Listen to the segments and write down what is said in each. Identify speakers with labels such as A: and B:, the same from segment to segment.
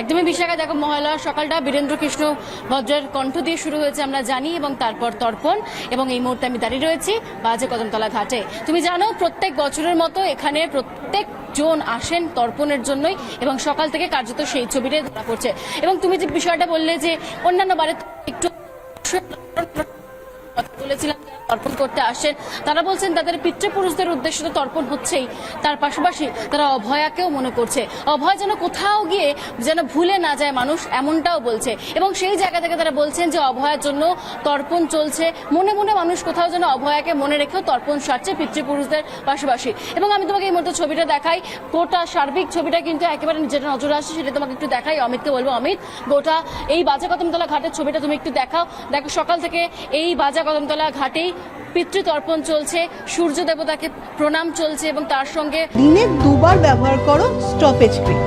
A: একদমই বিশাখা দেখো মহালয়া সকালটা বীরেন্দ্র কৃষ্ণ ভদ্রের কণ্ঠ দিয়ে শুরু হয়েছে, আমরা জানি, এবং তারপর তর্পণ, এবং এই মুহূর্তে আমি দাঁড়িয়ে রয়েছি বাজে কদমতলা ঘাটে। তুমি জানো, প্রত্যেক বছরের মতো এখানে প্রত্যেক জন আসেন তর্পণের জন্যই, এবং সকাল থেকে কার্যত সেই ছবিটাই ধরা পড়ছে। এবং তুমি যে বিষয়টা বললে যে অন্যান্য বারে একটু কথা বলেছিলাম তর্পণ করতে আসেন, তারা বলছেন তাদের পিতৃপুরুষদের উদ্দেশ্যে তো তর্পণ হচ্ছেই। তার পাশাপাশি তারা অভয়াকেও মনে করছে। অভয় যেন কোথাও গিয়ে যেন ভুলে না যায় মানুষ, এমনটাও বলছে। এবং সেই জায়গা থেকে তারা বলছেন যে অভয়ার জন্য তর্পণ চলছে। মনে মনে মানুষ কোথাও যেন অভয়াকে মনে রেখেও তর্পণ সারছে পিতৃপুরুষদের পাশাপাশি। এবং আমি তোমাকে এই মুহূর্তে ছবিটা দেখাই। গোটা সার্বিক ছবিটা কিন্তু একেবারে যেটা নজরে আসছে, সেটা তোমাকে একটু দেখাই। অমিতকে বলব, অমিত, গোটা এই বাজা কদমতলা ঘাটের ছবিটা তুমি একটু দেখাও। দেখো, সকাল থেকে এই বাজা কদমতলা ঘাটেই পিতৃতর্পণ চলছে। সূর্য দেবতাকে প্রণাম চলছে এবং তার সঙ্গে
B: দিনে দুবার ব্যবহার করো স্টপেজ ক্রিম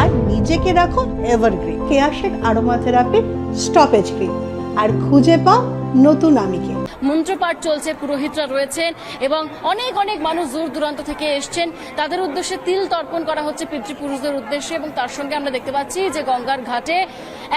B: আর নিজেকে রাখো evergreen Keya Seth aroma therapy stop age cream আর খুঁজে পাও নতুন আমিকে।
A: মন্ত্রপাঠ চলছে পুরোহিতরা রয়েছেন এবং অনেক অনেক মানুষ দূর দূরান্ত থেকে এসছেন। তাদের উদ্দেশ্যে তিল তর্পণ করা হচ্ছে পিতৃপুরুষদের উদ্দেশ্যে এবং তার সঙ্গে আমরা দেখতে পাচ্ছি যে গঙ্গার ঘাটে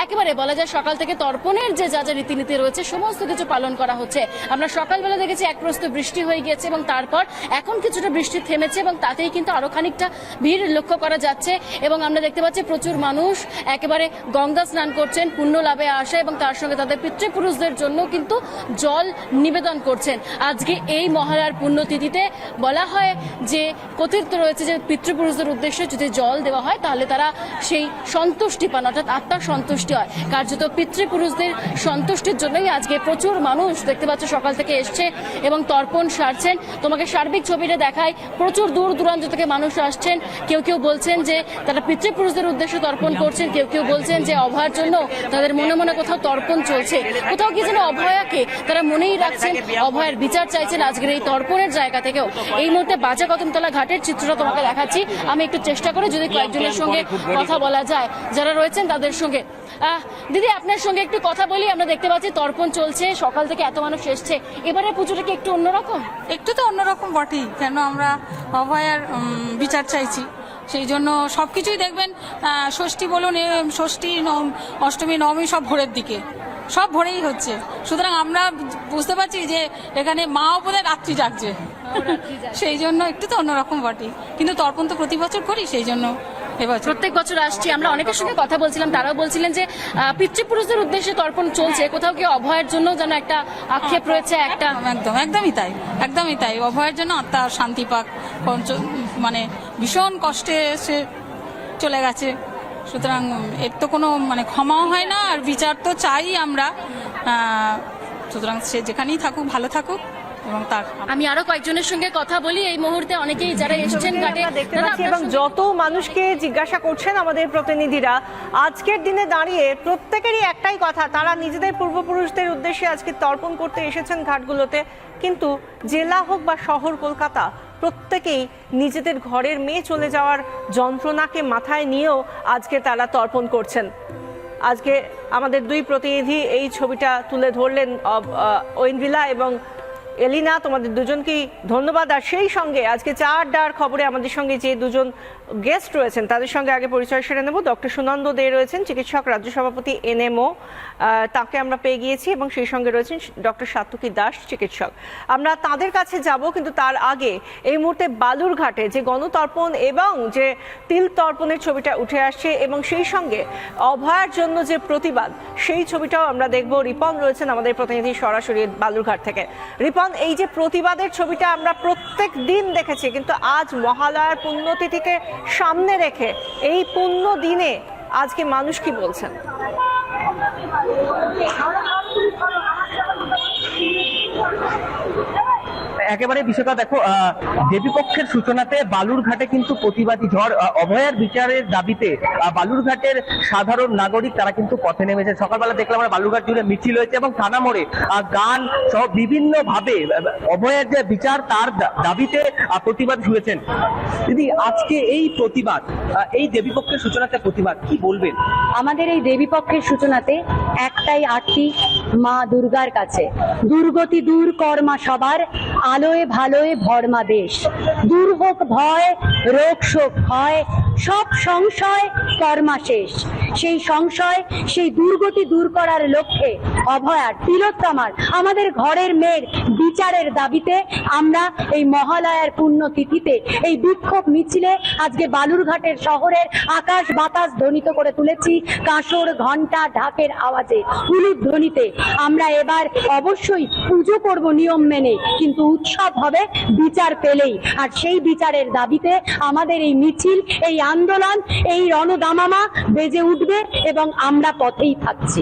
A: একেবারে বলা যায় সকাল থেকে তর্পণের যে যা যা রীতিনীতি রয়েছে, সমস্ত কিছু পালন করা হচ্ছে। আমরা সকালবেলা দেখেছি এক প্রস্ত বৃষ্টি হয়ে গিয়েছে এবং তারপর এখন কিছুটা বৃষ্টি থেমেছে এবং তাতেই কিন্তু আরও খানিকটা ভিড় লক্ষ্য করা যাচ্ছে এবং আমরা দেখতে পাচ্ছি প্রচুর মানুষ একেবারে গঙ্গা স্নান করছেন, পুণ্য লাভে আসা এবং তার সঙ্গে তাদের পিতৃপুরুষদের জন্য কিন্তু জল নিবেদন করছেন। আজকে এই মহালয়ার পুণ্যতিথিতে বলা হয় যে, কথিত রয়েছে যে পিতৃপুরুষদের উদ্দেশ্যে যদি জল দেওয়া হয় তাহলে তারা সেই সন্তুষ্টি পান, অর্থাৎ আত্মার সন্তুষ্টি হয়। কার্যত পিতৃপুরুষদের সন্তুষ্টির জন্যই আজকে প্রচুর মানুষ দেখতে পাচ্ছ সকাল থেকে এসছে এবং তর্পণ সারছেন। তোমাকে সার্বিক ছবিটা দেখায় প্রচুর দূর দূরান্ত থেকে মানুষ আসছেন। কেউ কেউ বলছেন যে তারা পিতৃপুরুষদের উদ্দেশ্যে তর্পণ করছেন। কেউ কেউ বলছেন যে অভয়ার জন্য তাদের মনে মনে কোথাও তর্পণ চলছে। কোথাও কি যেন অভয়াকে তারা মনেই রাখছেন। অভয়ের বিচার চাইছেন আজকের এই তর্পণের জায়গা থেকেও। এই মুহূর্তে বাজা কদমতলা ঘাটের চিত্রটা তোমাকে দেখাচ্ছি। আমি একটু চেষ্টা করে যদি কয়েকজনের সঙ্গে কথা বলা যায়। যারা রয়েছেন তাদের সঙ্গে দিদি আপনার সঙ্গে একটু কথা বলি। আমরা দেখতে পাচ্ছি তর্পণ চলছে সকাল থেকে এত মানুষ এসছে। এবারে পুজোটা কি একটু অন্যরকম?
C: একটু তো অন্যরকম বটেই কেন আমরা অভয়ার বিচার চাইছি। সেই জন্য সব কিছুই দেখবেন ষষ্ঠী বলুন ষষ্ঠী অষ্টমী নবমী সব ভোরের দিকে। সব ভোরেই হচ্ছে। সুতরাং আমরা বুঝতে পারছি যে এখানে মা বোধহয় রাত্রি জাগছে। সেই জন্য একটু তো অন্যরকম বটেই। কিন্তু তর্পণ তো প্রতি বছর করি সেই জন্য
A: প্রত্যেক বছর আসছি, আমরা অনেকের সঙ্গে কথা বলছিলাম, তারাও বলছিলেন যে পিতৃপুরুষদের উদ্দেশ্যে তর্পণ চলছে, কোথাও কি অভয়ের জন্য যেন একটা আক্ষেপ রয়েছে, একটা
C: একদম একদম, একদমই তাই একদমই তাই, অভয়ের জন্য আত্মা শান্তি পাক মানে ভীষণ কষ্টে সে চলে গেছে, সুতরাং এর তো কোনো মানে ক্ষমাও হয় না, আর বিচার তো চাই আমরা সুতরাং সে যেখানেই থাকুক, ভালো থাকুক। এবং তার
A: আমি আরও কয়েকজনের সঙ্গে কথা বলি। এই মুহূর্তে অনেকেই যারা এসছেন ঘাটে
D: দেখতে পাচ্ছি এবং যত মানুষকে জিজ্ঞাসা করছেন আমাদের প্রতিনিধিরা আজকের দিনে দাঁড়িয়ে প্রত্যেকেরই একটাই কথা তারা নিজেদের পূর্বপুরুষদের উদ্দেশ্যে আজকে তর্পণ করতে এসেছেন ঘাটগুলোতে। কিন্তু জেলা হোক বা শহর কলকাতা প্রত্যেকেই নিজেদের ঘরের মেয়ে চলে যাওয়ার যন্ত্রণাকে মাথায় নিয়েও আজকে তারা তর্পণ করছেন। আজকে আমাদের দুই প্রতিনিধি এই ছবিটা তুলে ধরলেন অব- আহ, ঐন্দ্রিলা এবং এলিনা তোমাদের দুজনকেই ধন্যবাদ। আর সেই সঙ্গে আজকে চার ডার খবরে আমাদের সঙ্গে যে দুজন গেস্ট রয়েছেন, তাদের সঙ্গে আগে পরিচয় সেরে নেব। ডক্টর সুনন্দ দে রয়েছেন, চিকিৎসক, রাজ্য সভাপতি, এনএমও তাকে আমরা পেয়ে গিয়েছি এবং সেই সঙ্গে রয়েছেন ডক্টর সাত্তুকি দাস, চিকিৎসক। আমরা তাদের কাছে যাব, কিন্তু তার আগে এই মুহূর্তে বালুরঘাটে যে গণতর্পণ এবং যে তিল তর্পণের ছবিটা উঠে আসছে এবং সেই সঙ্গে অভয়ার জন্য যে প্রতিবাদ, সেই ছবিটাও আমরা দেখব। রিপন রয়েছেন আমাদের প্রতিনিধি সরাসরি বালুরঘাট থেকে। রিপন, এই যে প্রতিবাদের ছবিটা আমরা প্রত্যেক দিন দেখেছি, কিন্তু আজ মহালয়ার পুণ্যতিথিকে সামনে রেখে এই পুণ্য দিনে আজকে মানুষ কি বলছেন?
E: একেবারে বিষয়টা দেখো দেবীপক্ষের সূচনাতে বালুরঘাটে কিন্তু প্রতিবাদী ঝড় অভয়ার বিচারের দাবিতে আহ, বালুরঘাটের সাধারণ নাগরিক তারা কিন্তু পথে নেমেছে। সকালবেলা দেখলাম আমরা বালুরঘাট জুড়ে মিছিল হয়েছে এবং থানা মোড়ে গান সহ বিভিন্ন ভাবে অভয়ের যে বিচার তার দাবিতে প্রতিবাদ শুয়েছেন। দিদি আজকে এই প্রতিবাদ এই দেবীপক্ষের সূচনাতে প্রতিবাদ কি বলবেন?
F: আমাদের এই দেবীপক্ষের সূচনাতে একটাই আরতি মা দুর্গার কাছে। দুর্গতি দূর কর মা সবার ভালোয় ভালোয় ভরমা দেশ। দূর হোক ভয় রোগ শোক হয় সব সংশয় কর্মা শেষ। সেই সংশয়, সেই দুর্গতি দূর করার লক্ষ্যে অভয়ার তিলোত্তমার, আমাদের ঘরের মেয়ের বিচারের দাবিতে আমরা এই মহালয়ার পুণ্যতিথিতে এই বিক্ষোভ মিছিলে আজকে বালুরঘাটের শহরের আকাশ বাতাস ধ্বনিত করে তুলেছি। কাঁসর ঘণ্টা ঢাকের আওয়াজে উলুদ ধ্বনিতে আমরা এবার অবশ্যই পুজো করব নিয়ম মেনে, কিন্তু উৎসব হবে বিচার পেলেই। আর সেই বিচারের দাবিতে আমাদের এই মিছিল, এই আন্দোলন এই রণদামামা বেজে উঠবে এবং আমরা পথেই থাকছি।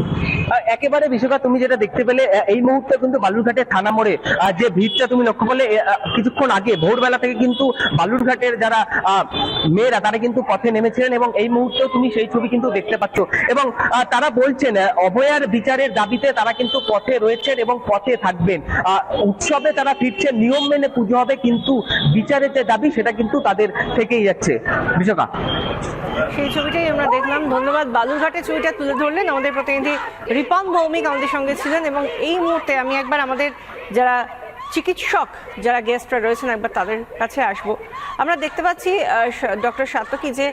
E: একেবারে বিশ্বকাপ, তুমি যেটা দেখতে পেলে এই মুহূর্তে কিন্তু বালুরঘাটের থানা মোড়ে যে ভিড়টা তুমি লক্ষ্য করলে কিছুক্ষণ আগে, ভোরবেলা থেকে কিন্তু বালুরঘাটের যারা মেয়েরা, তারা কিন্তু পথে নেমেছিলেন এবং এই মুহূর্তেও তুমি সেই ছবি কিন্তু দেখতে পাচ্ছ। এবং তারা বলছেন অভয়ার বিচারের দাবিতে তারা কিন্তু পথে রয়েছেন এবং পথে থাকবেন। উৎসবে তারা ফিরছেন, নিয়ম মেনে পুজো হবে, কিন্তু বিচারের যে দাবি, সেটা কিন্তু তাদের থেকেই যাচ্ছে। বিশ্বকাপ।
D: সেই ছবিটাই আমরা দেখলাম। ধন্যবাদ। বালুরঘাটের ছবিটা তুলে ধরলেন আমাদের প্রতিনিধি রিপন ভৌমিক আমাদের সঙ্গে ছিলেন এবং এই মুহূর্তে আমি একবার আমাদের যারা চিকিৎসক, যারা গেস্টরা রয়েছেন, একবার তাদের কাছে আসব। আমরা দেখতে পাচ্ছি ডক্টর সাতকি যে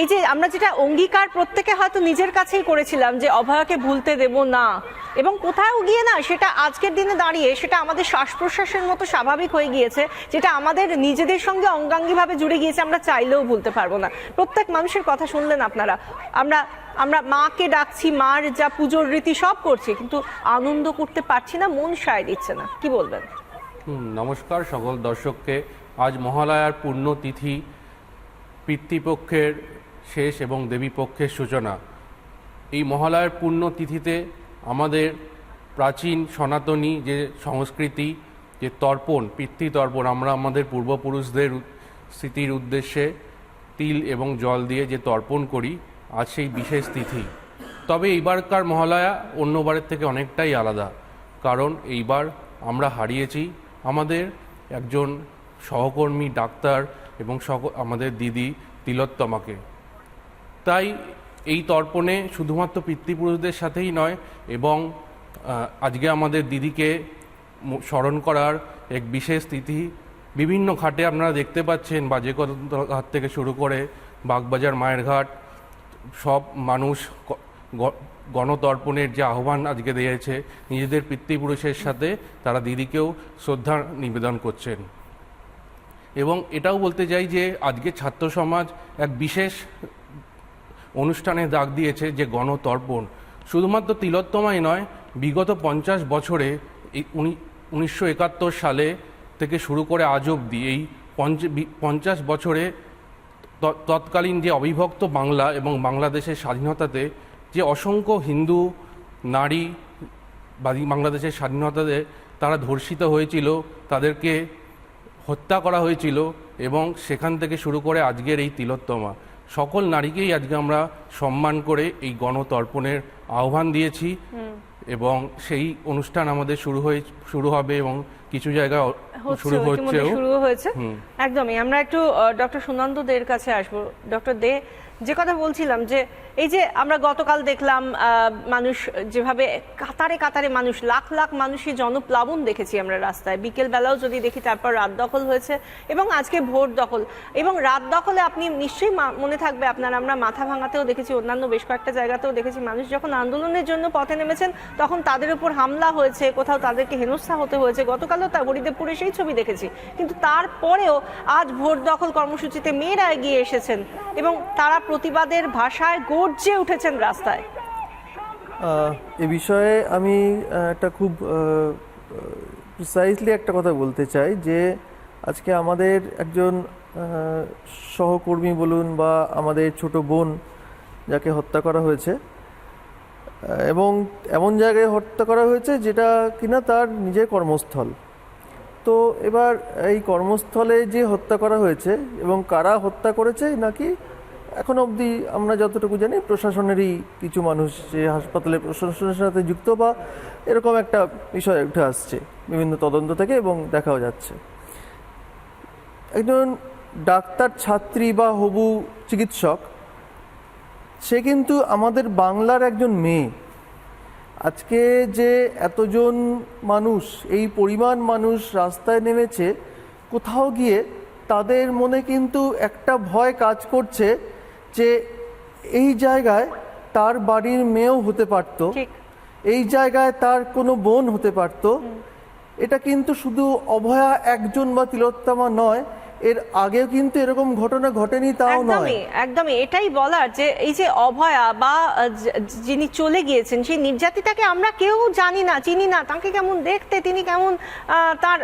D: এই যে আমরা যেটা অঙ্গীকার প্রত্যেকে হয়তো নিজের কাছেই করেছিলাম যে অভয়াকে ভুলতে দেব না, এবং কোথাও গিয়ে না সেটা আজকের দিনে দাঁড়িয়ে সেটা আমাদের শ্বাস প্রশ্বাসের মতো স্বাভাবিক হয়ে গিয়েছে, যেটা আমাদের নিজেদের সঙ্গে অঙ্গাঙ্গিভাবে জুড়ে গিয়েছে, আমরা চাইলেও ভুলতে পারব না। প্রত্যেক মানুষের কথা শুনলেন আপনারা। আমরা আমরা মাকে ডাকছি, মার যা পুজোর রীতি সব করছি, কিন্তু আনন্দ করতে পারছি না, মন সায় দিচ্ছে না। কি বলবেন?
G: নমস্কার সকল দর্শককে। আজ মহালয়ার পুণ্যতিথি পিতৃপক্ষের শেষ এবং দেবীপক্ষের সূচনা। এই মহালয়ার পুণ্যতিথিতে আমাদের প্রাচীন সনাতনী যে সংস্কৃতি, যে তর্পণ, পিতৃতর্পণ, আমরা আমাদের পূর্বপুরুষদের স্মৃতির উদ্দেশ্যে তিল এবং জল দিয়ে যে তর্পণ করি, আজ সেই বিশেষ তিথি। তবে এইবারকার মহালয়া অন্যবারের থেকে অনেকটাই আলাদা, কারণ এইবার আমরা হারিয়েছি আমাদের একজন সহকর্মী ডাক্তার এবং আমাদের দিদি তিলোত্তমাকে। তাই এই তর্পণে শুধুমাত্র পিতৃপুরুষদের সাথেই নয় এবং আজকে আমাদের দিদিকে স্মরণ করার এক বিশেষ তিথি বিভিন্ন ঘাটে আপনারা দেখতে পাচ্ছেন বাজে ঘাট থেকে শুরু করে বাগবাজার মায়ের ঘাট সব মানুষ গণতর্পণের যে আহ্বান আজকে দিয়েছে, নিজেদের পিতৃপুরুষের সাথে তারা দিদিকেও শ্রদ্ধা নিবেদন করছেন। এবং এটাও বলতে চাই যে আজকে ছাত্র সমাজ এক বিশেষ অনুষ্ঠানে ডাক দিয়েছে যে গণতর্পণ। শুধুমাত্র তিলোত্তমাই নয়, বিগত পঞ্চাশ বছরে উনিশশো একাত্তর সালে থেকে শুরু করে আজ অবধি এই পঞ্চাশ বছরে তৎকালীন যে অবিভক্ত বাংলা এবং বাংলাদেশের স্বাধীনতাতে যে অসংখ্য হিন্দু, নারী বাংলাদেশের স্বাধীনতাতে তারা ধর্ষিত হয়েছিল, তাদেরকে হত্যা করা হয়েছিল এবং সেখান থেকে শুরু করে আজকের এই তিলোত্তমা। সকল নারীকেই আজকে আমরা সম্মান করে এই গণতর্পণের আহ্বান দিয়েছি এবং সেই অনুষ্ঠান আমাদের শুরু হয়ে শুরু হবে এবং কিছু
D: জায়গা
G: শুরু হচ্ছে
D: শুরু হয়েছে। একদমই আমরা একটু ডক্টর সুনন্দ দের কাছে আসব। ডক্টর দে যে কথা বলছিলাম যে এই যে আমরা গতকাল দেখলাম মানুষ যেভাবে কাতারে কাতারে মানুষ, লাখ লাখ মানুষই জনপ্লাবন দেখেছি আমরা রাস্তায়। বিকেল বেলাও যদি দেখি, তারপর রাত দখল হয়েছে এবং আজকে ভোর দখল। এবং রাত দখলে আপনি নিশ্চয়ই মনে থাকবে আপনার, আমরা মাথা ভাঙাতেও দেখেছি, অন্যান্য বেশ কয়েকটা জায়গাতেও দেখেছি, মানুষ যখন আন্দোলনের জন্য পথে নেমেছেন, তখন তাদের উপর হামলা হয়েছে, কোথাও তাদেরকে হেনস্থা হতে হয়েছে। গতকালও তা হরিদেবপুরে সেই ছবি দেখেছি। কিন্তু তারপরেও আজ ভোট দখল কর্মসূচিতে মেয়েরা এগিয়ে এসেছেন এবং তারা প্রতিবাদের ভাষায় গর্জে উঠেছেন রাস্তায়।
H: এ বিষয়ে আমি একটা খুব প্রিসাইজলি একটা কথা বলতে চাই যে আজকে আমাদের একজন সহকর্মী বলুন বা আমাদের ছোট বোন যাকে হত্যা করা হয়েছে এবং এমন জায়গায় হত্যা করা হয়েছে যেটা কিনা তার নিজের কর্মস্থল। তো এবার এই কর্মস্থলে যে হত্যা করা হয়েছে এবং কারা হত্যা করেছে নাকি এখন অবধি আমরা যতটুকু জানি প্রশাসনেরই কিছু মানুষ যে হাসপাতালে প্রশাসনের সাথে যুক্ত বা এরকম একটা বিষয় উঠে আসছে বিভিন্ন তদন্ত থেকে এবং দেখাও যাচ্ছে। একজন ডাক্তার, ছাত্রী বা হবু চিকিৎসক, সে কিন্তু আমাদের বাংলার একজন মেয়ে। আজকে যে এতজন মানুষ, এই পরিমাণ মানুষ রাস্তায় নেমেছে, কোথাও গিয়ে তাদের মনে কিন্তু একটা ভয় কাজ করছে যে এই জায়গায় তার বাড়ির মেয়েও হতে পারত এই জায়গায় তার কোনো বোন হতে পারত এটা কিন্তু শুধু অভয়া একজন বা তিলোত্তমা নয় এর আগেও কিন্তু এরকম ঘটনা ঘটেনি, তাও নয়।
D: একদমই এটাই বলার যে এই যে অভয়া বা যিনি চলে গিয়েছেন, সেই নির্যাতিতাকে আমরা কেউ জানি না, চিনি না। তাকে কেমন দেখতে, তিনি কেমন তার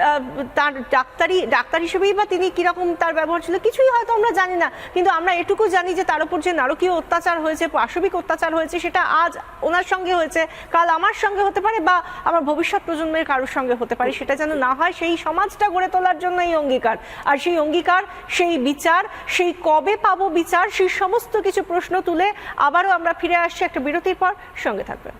D: তার ডাক্তারি, ডাক্তার হিসেবেই বা তিনি কীরকম তার ব্যবহার ছিল, কিছুই হয়তো আমরা জানি না। কিন্তু আমরা এটুকু জানি যে তার উপর যে নারকীয় অত্যাচার হয়েছে, পাশবিক অত্যাচার হয়েছে, সেটা আজ ওনার সঙ্গে হয়েছে, কাল আমার সঙ্গে হতে পারে বা আমার ভবিষ্যৎ প্রজন্মের কারোর সঙ্গে হতে পারে। সেটা যেন না হয়, সেই সমাজটা গড়ে তোলার জন্য এই অঙ্গীকার। আর সেই অঙ্গীকার, সেই বিচার, সেই কবে পাবো বিচার, সেই সমস্ত কিছু প্রশ্ন তুলে আবারও আমরা ফিরে আসছি একটা বিরতির পর সঙ্গে থাকবেন।